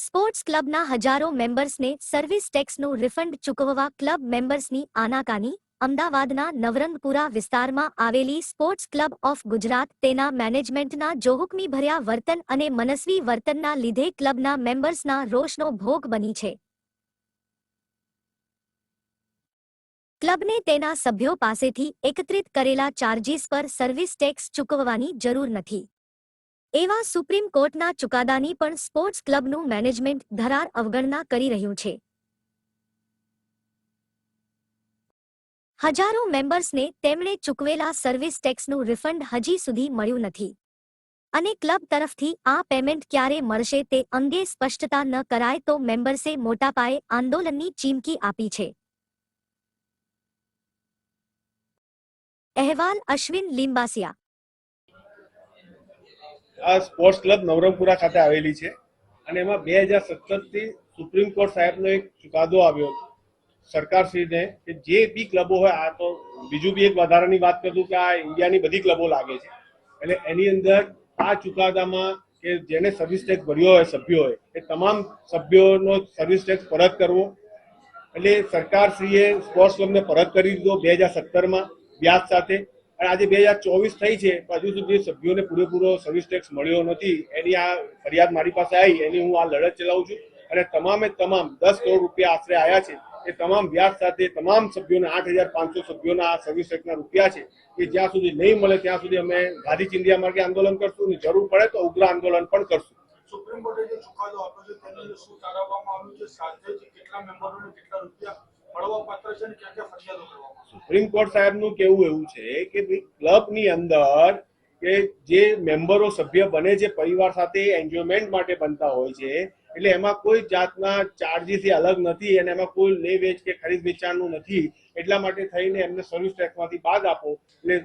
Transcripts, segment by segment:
Sports ક્લબના હજારો મેમ્બર્સને સર્વિસ ટેક્સનું રિફંડ ચૂકવવા ક્લબ મેમ્બર્સની આનાકાની અમદાવાદના નવરંગપુરા વિસ્તારમાં આવેલી સ્પોર્ટ્સ ક્લબ ઓફ ગુજરાત તેના મેનેજમેન્ટના જોહુકમીભર્યા વર્તન અને મનસ્વી વર્તનના લીધે ક્લબના મેમ્બર્સના રોષનો ભોગ બની છે. ક્લબને તેના સભ્યો પાસેથી એકત્રિત કરેલા ચાર્જીસ પર સર્વિસ ટેક્સ ચૂકવવાની જરૂર નથી. એવા સુપ્રીમ કોર્ટના ચુકાદાની પણ સ્પોર્ટ્સ ક્લબનું મેનેજમેન્ટ ધરાર અવગણના કરી રહ્યું છે. હજારો મેમ્બર્સને તેમણે ચૂકવેલા સર્વિસ ટેક્સનું રિફંડ હજી સુધી મળ્યું નથી. અને ક્લબ તરફથી આ પેમેન્ટ ક્યારે મળશે તે અંગે સ્પષ્ટતા ન કરાય તો મેમ્બર્સે મોટાપાયે આંદોલનની ચીમકી આપી છે. અહેવાલ અશ્વિન લિંબાસિયા આ સ્પોર્ટ્સ ક્લબ નવરંગપુરા ખાતે આવેલી છે અને એમાં બે હજાર સત્તરથી સુપ્રીમ કોર્ટ સાહેબનો એક ચુકાદો આવ્યો સરકારશ્રીને કે જે બી ક્લબો હોય, આ તો બીજું બી એક વધારાની વાત કરું કે આ ઇન્ડિયાની બધી ક્લબો લાગે છે. એટલે એની અંદર આ ચુકાદામાં કે જેને સર્વિસ ટેક્સ ભર્યો હોય સભ્યોએ એ તમામ સભ્યોનો સર્વિસ ટેક્સ પરત કરવો. એટલે સરકારશ્રીએ સ્પોર્ટ્સ ક્લબને પરત કરી દીધો બે હજાર સત્તરમાં વ્યાજ સાથે. અને આજે બે હજાર ચોવીસ થઈ છે હજુ સુધી સભ્યોને પૂરેપૂરો સર્વિસ ટેક્સ મળ્યો નથી. એની આ ફરિયાદ મારી પાસે આવી, એની હું આ લડત ચલાવું છું. અને તમામે તમામ દસ કરોડ રૂપિયા આશરે આવ્યા છે. એ તમામ વ્યાજ સાથે તમામ સભ્યોને આઠ હજાર પાંચસો સભ્યોના આ સર્વિસ ટેક્સના રૂપિયા છે, એ જ્યાં સુધી નહીં મળે ત્યાં સુધી અમે ગાંધી ચિંધિયા માર્ગે આંદોલન કરશું અને જરૂર પડે તો ઉગ્ર આંદોલન પણ કરશું. સુપ્રીમ કોર્ટે જે ચુકાદો આપ્યો છે, તેની શું તારવવામાં આવ્યું છે? સાથે કેટલા મેમ્બરોને કેટલા રૂપિયા સુપ્રીમ કોર્ટ સાહેબનું કેવું એવું છે કે ક્લબ ક્લબની અંદર કે જે મેમ્બરો સભ્ય બને છે પરિવાર સાથે એન્જોયમેન્ટ માટે બનતા હોય છે, એટલે એમાં કોઈ જાતના ચાર્જીસ અલગ નથી અને એમાં કોઈ લે વેચ કે ખરીદ વેચાણનું નથી, એટલા માટે થઈને એમને સર્વિસ ટેક્સમાંથી બાદ આપો. એટલે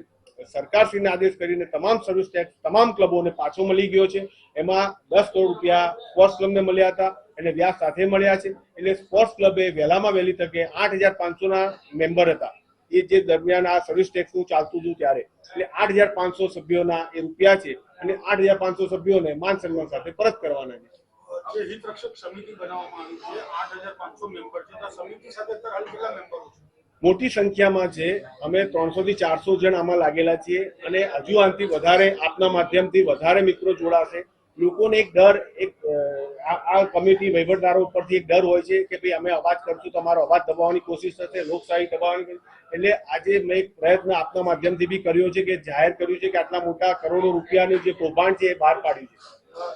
સરકારશ્રીને આદેશ કરીને તમામ સર્વિસ ટેક્સ તમામ ક્લબોને પાછો મળી ગયો છે. એમાં દસ કરોડ રૂપિયા સ્પોર્ટ્સ ક્લબને મળ્યા હતા. અને વ્યાસ સાથે મળ્યા છે. એટલે સ્પોર્ટ્સ ક્લબે વહેલામાં વહેલી તકે આઠ હજાર પાંચસોના મેમ્બર હતા. એ જે દરમિયાન આ સર્વિસ ટેક્સનું ચાલતું હતું ત્યારે. એટલે આઠ હજાર પાંચસો સભ્યોના એ રૂપિયા છે અને આઠ હજાર પાંચસો સભ્યોને માન સન્માન સાથે પરત કરવાના છે. જે હિતરક્ષક સમિતિ બનાવવામાં આવી છે. આઠ હજાર પાંચસો મેમ્બર છે. સમિતિ સાથે હાલ કેટલા મેમ્બરો છે? મોટી સંખ્યામાં છે. અમે ત્રણસો થી ચારસો જણ આમાં લાગેલા છીએ અને હજુ આનાથી વધારે આપના માધ્યમથી વધારે મિત્રો જોડાશે. લોકોને એક ડર, એક આ કમિટી વહીવટદારો ઉપરથી એક ડર હોય છે કે ભાઈ અમે અવાજ કરશું તો અમારો અવાજ દબાવવાની કોશિશ થશે, લોકશાહી દબાવવાની એટલે આજે મેં એક પ્રયત્ન આપના માધ્યમથી બી કર્યો છે કે જાહેર કર્યું છે કે આટલા મોટા કરોડો રૂપિયાનું જે કૌભાંડ છે એ બહાર પાડ્યું છે.